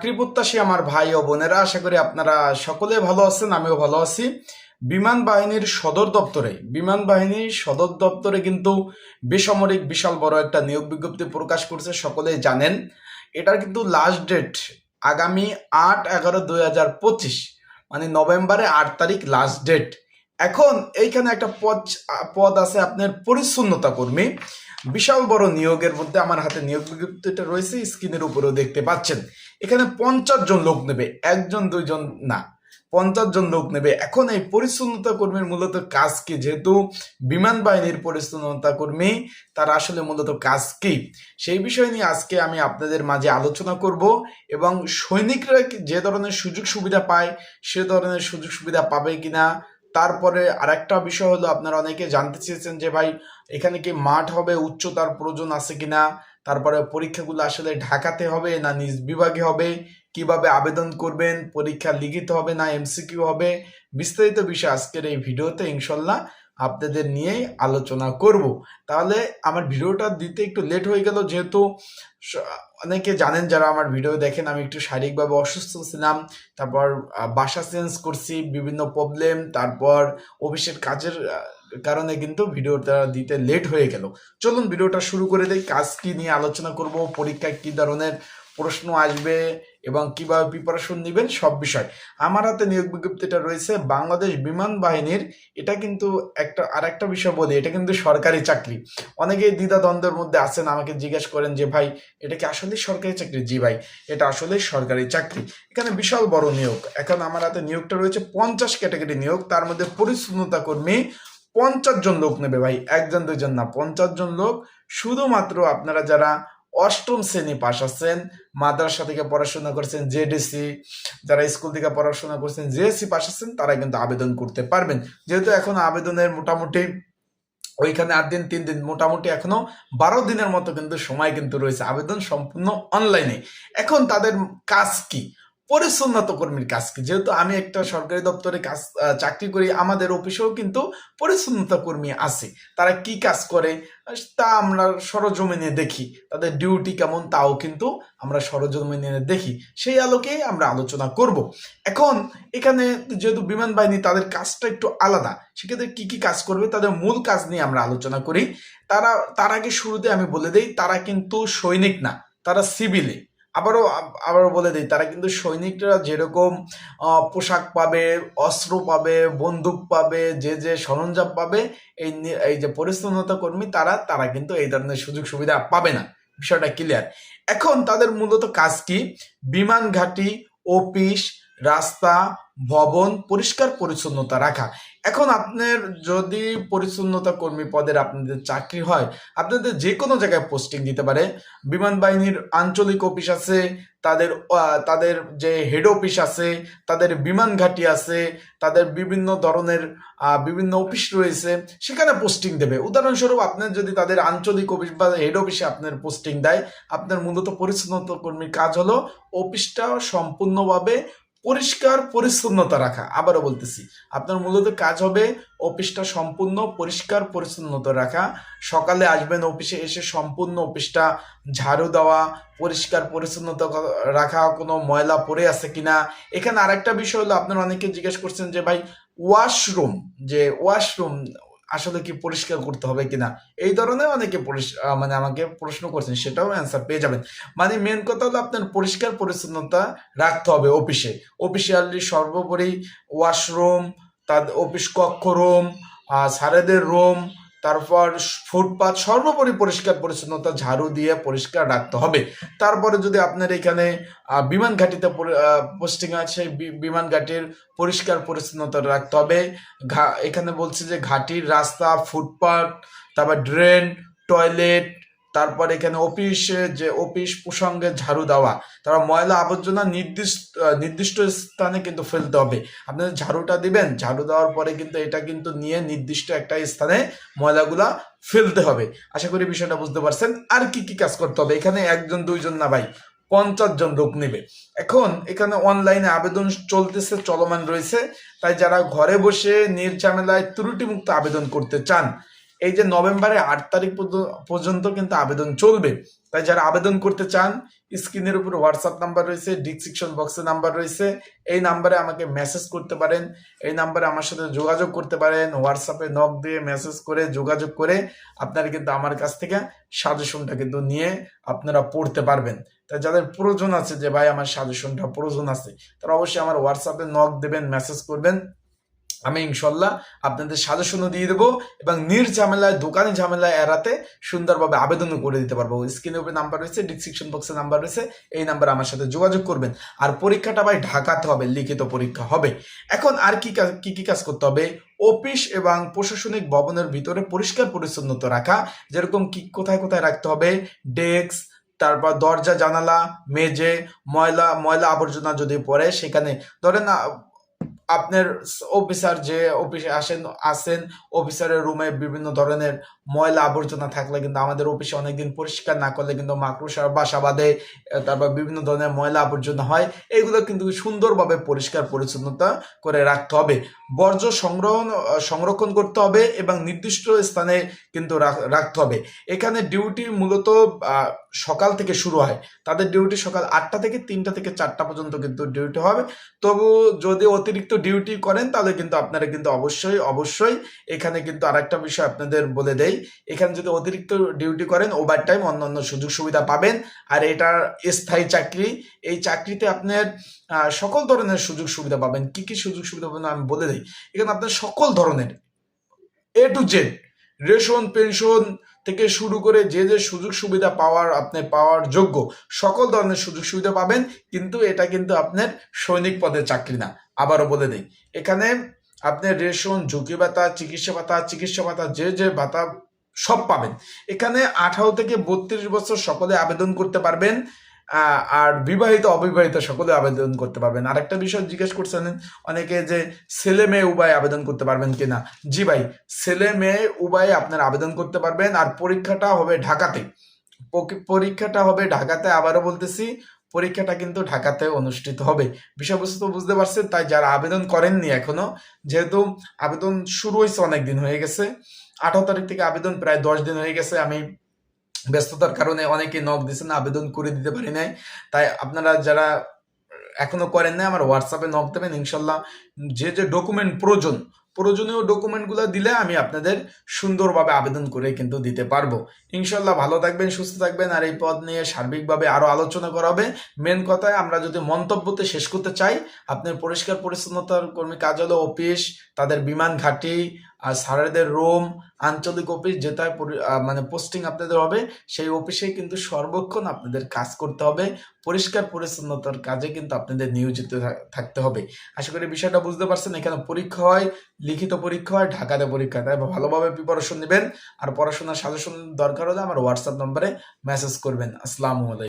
চাকরি প্রত্যাশী আমার ভাই ও বোনেরা, আশা করি আপনারা সকলে ভালো আছেন, আমিও ভালো আছি। বিমান বাহিনীর সদর দপ্তরে, বিমান বাহিনীর সদর দপ্তরে কিন্তু বেসামরিক বিশাল বড় একটা নিয়োগ বিজ্ঞপ্তি প্রকাশ করছে, সকলেই জানেন। এটার কিন্তু লাস্ট ডেট আগামী আট এগারো দুই হাজার পঁচিশ মানে নভেম্বরে আট তারিখ লাস্ট ডেট এখন এইখানে একটা পদ পদ আছে আপনার পরিচ্ছন্নতা কর্মী। বিশাল বড় নিয়োগের মধ্যে আমার হাতে নিয়োগ বিজ্ঞপ্তিটা রয়েছে, স্ক্রিনের উপরেও দেখতে পাচ্ছেন। এখানে পঞ্চাশ জন লোক নেবে, একজন, দুইজন না। পঞ্চাশ জন লোক নেবে। এখন এই পরিচ্ছন্নতা কর্মীর মূলত কাজ কি? যেহেতু বিমান বাহিনীর পরিচ্ছন্নতা কর্মী, তার আসলে মূলত কাজ কি? সেই বিষয় নিয়ে আজকে আমি আপনাদের মাঝে আলোচনা করব এবং সৈনিকরা যে ধরনের সুযোগ সুবিধা পায়, সে ধরনের সুযোগ সুবিধা পাবে কিনা, তারপরে আরেকটা বিষয় হলো, আপনারা অনেকে জানতে চেয়েছেন যে ভাই, এখানে কি মাঠ হবে, উচ্চতার প্রয়োজন আছে কিনা? তারপরে পরীক্ষাগুলো আসলে ঢাকাতে হবে না নিজ বিভাগে হবে? কীভাবে আবেদন করবেন? পরীক্ষা লিখিত হবে না এমসিকিউ হবে? বিস্তারিত বিষয় আজকের এই ভিডিওতে ইনশাল্লাহ আপনাদের নিয়েই আলোচনা করব। তাহলে আমার ভিডিওটা দিতে একটু লেট হয়ে গেল যেহেতু অনেকে জানেন যারা আমার ভিডিও দেখেন আমি একটু শারীরিকভাবে অসুস্থ ছিলাম, তারপর বাসা চেঞ্জ করছি, বিভিন্ন প্রবলেম তারপর অফিসের কাজের কারণে কিন্তু ভিডিওটা দিতে লেট হয়ে গেল। চলুন ভিডিওটা শুরু করে দেই। কাজ কি নিয়ে আলোচনা করব, পরীক্ষায় কি ধরনের প্রশ্ন আসবে এবং কীভাবে প্রিপারেশন নেবেন সব বিষয়। আমার হাতে নিয়োগ বিজ্ঞপ্তিটা রয়েছে, বাংলাদেশ বিমান বাহিনীর। এটা কিন্তু একটা আর একটা বিষয় বলি, এটা কিন্তু সরকারি চাকরি। অনেকেই দ্বিধা দ্বন্দ্বের মধ্যে আছেন, আমাকে জিজ্ঞেস করেন যে, ভাই, এটা কি আসলে সরকারি চাকরি? জি ভাই, এটা আসলে সরকারি চাকরি। এখানে বিশাল বড় নিয়োগ। এখন আমার হাতে নিয়োগটা রয়েছে পঞ্চাশ ক্যাটাগরি নিয়োগ। তার মধ্যে পরিচ্ছন্নতা কর্মী পঞ্চাশ জন লোক নেবে ভাই, একজন দুজন না, পঞ্চাশ জন লোক। শুধুমাত্র আপনারা যারা অষ্টম শ্রেণি পাশ আছেন, মাদ্রাসা থেকে পড়াশোনা করছেন জেডিসি যারা স্কুল থেকে পড়াশোনা করছেন জেএসসি পাশ আছেন তারা কিন্তু আবেদন করতে পারবেন। যেহেতু এখন আবেদনের মোটামুটি ওইখানে আট দিন, তিন দিন, মোটামুটি এখনও বারো দিনের মতো কিন্তু সময় কিন্তু রয়েছে। আবেদন সম্পূর্ণ অনলাইনে এখন তাদের কাজ কি? পরিচ্ছন্নতা কর্মীর কাজ কি? যেহেতু আমি একটা সরকারি দপ্তরে কাজ চাকরি করি, আমাদের অফিসেও কিন্তু পরিচ্ছন্নতা কর্মী আছে। তারা কি কাজ করে? তা আমরা সরজমিনে দেখি। তাদের ডিউটি কেমন তাও কিন্তু আমরা সরজমিনে দেখি। সেই আলোকেই আমরা আলোচনা করব। এখন এখানে যেহেতু বিমান বাহিনী, তাদের কাজটা একটু আলাদা। সেক্ষেত্রে কি কি কাজ করবে? তাদের মূল কাজ নিয়ে আমরা আলোচনা করি। তারা, তার আগে শুরুতে আমি বলে দিই, তারা কিন্তু সৈনিক না, তারা সিভিলে আবারও আবারও বলে দিই, তারা কিন্তু সৈনিকরা যেরকম পোশাক পাবে, অস্ত্র পাবে, বন্দুক পাবে, যে যে সরঞ্জাম পাবে, এই এই যে পরিচ্ছন্নতা কর্মী তারা তারা কিন্তু এই ধরনের সুযোগ সুবিধা পাবে না। বিষয়টা ক্লিয়ার এখন তাদের মূলত কাজ কি? বিমান ঘাঁটি, অফিস, রাস্তা, ভবন পরিষ্কার পরিচ্ছন্নতা রাখা। এখন আপনার যদি পরিচ্ছন্নতা কর্মী পদের আপনাদের চাকরি হয়, আপনাদের যে কোনো জায়গায় পোস্টিং দিতে পারে। বিমান বাহিনীর আঞ্চলিক অফিস আছে, তাদের তাদের যে হেড অফিস আছে, তাদের বিমান ঘাঁটি আছে, তাদের বিভিন্ন ধরনের বিভিন্ন অফিস রয়েছে, সেখানে পোস্টিং দেবে। উদাহরণস্বরূপ আপনার যদি তাদের আঞ্চলিক অফিস বা হেড অফিসে আপনার পোস্টিং দেয়, আপনার মূলত পরিচ্ছন্নতা কর্মীর কাজ হলো অফিসটা সম্পূর্ণভাবে পরিষ্কার পরিচ্ছন্নতা রাখা। আবারও বলতেছি, আপনার মূলত কাজ হবে অফিসটা সম্পূর্ণ পরিষ্কার পরিচ্ছন্নতা রাখা। সকালে আসবেন অফিসে এসে সম্পূর্ণ অফিসটা ঝাড়ু দেওয়া, পরিষ্কার পরিচ্ছন্নতা রাখা, কোনো ময়লা পড়ে আছে কিনা। এখানে আরেকটা বিষয় হলো, আপনারা অনেকে জিজ্ঞেস করছেন যে ভাই ওয়াশরুম যে ওয়াশরুম আসলে কি পরিষ্কার করতে হবে কিনা? এই ধরনের অনেকে মানে আমাকে প্রশ্ন করছেন, সেটাও অ্যান্সার পেয়ে যাবেন। মানে মেন কথা হলো আপনার পরিষ্কার পরিচ্ছন্নতা রাখতে হবে অফিসে অফিসিয়ালি সর্বোপরি ওয়াশরুম তাদের অফিস কক্ষ রুম সারেদের রুম তারপর ফুটপাথ সর্বোপরি পরিষ্কার পরিচ্ছন্নতা ঝাড়ু দিয়ে পরিষ্কার রাখতে হবে। তারপরে যদি আপনার এখানে বিমান ঘাটিতে পোস্টিং আছে বিমান ঘাটির পরিষ্কার পরিচ্ছন্নতা রাখতে হবে। এখানে বলছে যে ঘাটির রাস্তা ফুটপাথ তারপর ড্রেন টয়লেট তারপর এখানে অফিসে যে অফিস প্রসঙ্গে ঝাড়ু দেওয়া, তারা ময়লা আবর্জনা নির্দিষ্ট নির্দিষ্ট স্থানে কিন্তু ফেলতে হবে। আপনি ঝাড়ুটা দিবেন, ঝাড়ু দেওয়ার পরে কিন্তু এটা কিন্তু নিয়ে নির্দিষ্ট একটা স্থানে ময়লাগুলা ফেলতে হবে। আশা করি বিষয়টা বুঝতে পারছেন। আর কি কি কাজ করতে হবে? এখানে একজন, দুইজন না ভাই, পঞ্চাশ জন লোক নেবে। এখন এখানে অনলাইনে আবেদন চলতেছে, চলমান রয়েছে। তাই যারা ঘরে বসে নির্ঝামেলায় ত্রুটিমুক্ত আবেদন করতে চান এই যে নভেম্বরের আট তারিখ পর্য- পর্যন্ত কিন্তু আবেদন চলবে। তাই যারা আবেদন করতে চান স্ক্রিনের উপর হোয়াটসঅ্যাপ নাম্বার রয়েছে ডিসক্রিপশন বক্সে নাম্বার রয়েছে। এই নাম্বারে আমাকে মেসেজ করতে পারেন। এই নাম্বারে আমার সাথে যোগাযোগ করতে পারেন। হোয়াটসঅ্যাপে নক দিয়ে মেসেজ করে, যোগাযোগ করে আপনারা কিন্তু আমার কাছ থেকে সাজেশনটা কিন্তু নিয়ে আপনারা পড়তে পারবেন। তাই যাদের প্রয়োজন আছে যে, ভাই, আমার সাজেশনটা প্রয়োজন আছে, তারা অবশ্যই আমার হোয়াটসঅ্যাপে নক দেবেন মেসেজ করবেন। আমি ইনশাল্লাহ আপনাদের সাজেশনও দিয়ে দেবো এবং নির ঝামেলায়, দোকানি ঝামেলায় এড়াতে সুন্দরভাবে আবেদনও করে দিতে পারব। স্ক্রিনের উপরে নাম্বার রয়েছে ডিসক্রিপশন বক্সে নাম্বার রয়েছে, এই নাম্বারে আমার সাথে যোগাযোগ করবেন। আর পরীক্ষাটা ভাই ঢাকাতে হবে, লিখিত পরীক্ষা হবে। এখন আর কি কাজ- কি কি কাজ করতে হবে? অফিস এবং প্রশাসনিক ভবনের ভিতরে পরিষ্কার পরিচ্ছন্নতা রাখা, যেরকম কি কোথায় কোথায় রাখতে হবে? ডেস্ক, তারপর দরজা, জানালা মেজে ময়লা ময়লা আবর্জনা যদি পড়ে, সেখানে ধরেন আপনার অফিসার যে অফিসে আসেন আসেন অফিসারের রুমে বিভিন্ন ধরনের ময়লা আবর্জনা থাকলে কিন্তু আমাদের অফিসে অনেকদিন পরিষ্কার না করলে কিন্তু মাকড়সার বাসা বাঁধে তারপর বিভিন্ন ধরনের ময়লা আবর্জনা হয়। এগুলো কিন্তু সুন্দরভাবে পরিষ্কার পরিচ্ছন্নতা করে রাখতে হবে। বর্জ্য সংগ্রহণ আহ, সংরক্ষণ করতে হবে এবং নির্দিষ্ট স্থানে কিন্তু রাখতে হবে। এখানে ডিউটি মূলত সকাল থেকে শুরু হয়। তাদের ডিউটি সকাল আটটা থেকে তিনটা থেকে চারটা পর্যন্ত কিন্তু ডিউটি হবে। তবু যদি অতিরিক্ত ডিউটি করেন, তাহলে কিন্তু আপনারা কিন্তু অবশ্যই অবশ্যই এখানে কিন্তু আরেকটা বিষয় আপনাদের বলে দেই। এখানে যদি অতিরিক্ত ডিউটি করেন ওভার টাইম অন্যান্য সুযোগ সুবিধা পাবেন। আর এটা স্থায়ী চাকরি, এই চাকরিতে আপনার সকল ধরনের সুযোগ সুবিধা পাবেন। কি কি সুযোগ সুবিধা পাবেন আমি বলে দিই। এখানে আপনার সকল ধরনের A to Z ration, pension থেকে শুরু করে যে যে সুযোগ সুবিধা পাওয়ার আপনি পাওয়ার যোগ্য, সকল ধরনের সুযোগ সুবিধা পাবেন, কিন্তু এটা কিন্তু আপনার সৈনিক পদের চাকরি না। আবারও বলে দিই, এখানে আপনি রেশন, ঝুঁকি ভাতা, চিকিৎসা ভাতা চিকিৎসা ভাতা, যে যে ভাতা সব পাবেন। এখানে আঠারো থেকে বত্রিশ বছর সকলে আবেদন করতে পারবেন। আর বিবাহিত, অবিবাহিত সকলে আবেদন করতে পারবেন। আরেকটা বিষয় জিজ্ঞেস করছেন অনেকে যে ছেলে মেয়ে উভয় আবেদন করতে পারবেন কিনা? জি ভাই, ছেলে মেয়ে উভয় আপনার আবেদন করতে পারবেন আর পরীক্ষাটা হবে ঢাকাতে। পরীক্ষাটা হবে ঢাকাতে, আবারও বলতেছি, পরীক্ষাটা কিন্তু ঢাকাতে অনুষ্ঠিত হবে। বিষয়বস্তু বুঝতে পারছেন, তাই যারা আবেদন করেননি এখনও, যেহেতু আবেদন শুরু হয়েছে অনেক দিন হয়ে গেছে, আঠারো তারিখ থেকে আবেদন প্রায় দশ দিন হয়ে গেছে, আমি ব্যস্ততার কারণে অনেকে নক দিয়েছেন আবেদন করে দিতে পারি নাই। তাই আপনারা যারা এখনও করেন না আমার হোয়াটসঅ্যাপে নক দেবেন, ইনশাল্লাহ। যে যে ডকুমেন্ট প্রয়োজন, প্রয়োজনীয় ডকুমেন্টগুলো দিলে আমি আপনাদের সুন্দরভাবে আবেদন করে কিন্তু দিতে পারব। ইনশাল্লাহ ভালো থাকবেন, সুস্থ থাকবেন, আর এই পদ নিয়ে সার্বিকভাবে আরও আলোচনা করা হবে। মেন কথায় আমরা যদি মন্তব্যতে শেষ করতে চাই আপনার পরিষ্কার পরিচ্ছন্নতার কর্মী কাজ হলো অফিস তাদের বিমান ঘাঁটি আর স্যারেদের রোম আঞ্চলিক অফিস আহ, মানে পোস্টিং আপনাদের হবে সেই অফিসে কিন্তু সর্বক্ষণ আপনাদের কাজ করতে হবে। পরিষ্কার পরিচ্ছন্নতার কাজে কিন্তু আপনাদের নিয়োজিত থাক- থাকতে হবে। আশা করি বিষয়টা বুঝতে পারছেন এখানে পরীক্ষা হয় লিখিত পরীক্ষা হয় ঢাকাতে পরীক্ষা তাই ভালোভাবে প্রিপারেশন নেবেন। আর পড়াশোনার সাজেশন দরকার হলে আমার হোয়াটসঅ্যাপ নম্বরে মেসেজ করবেন। আসসালামু আলাইকুম।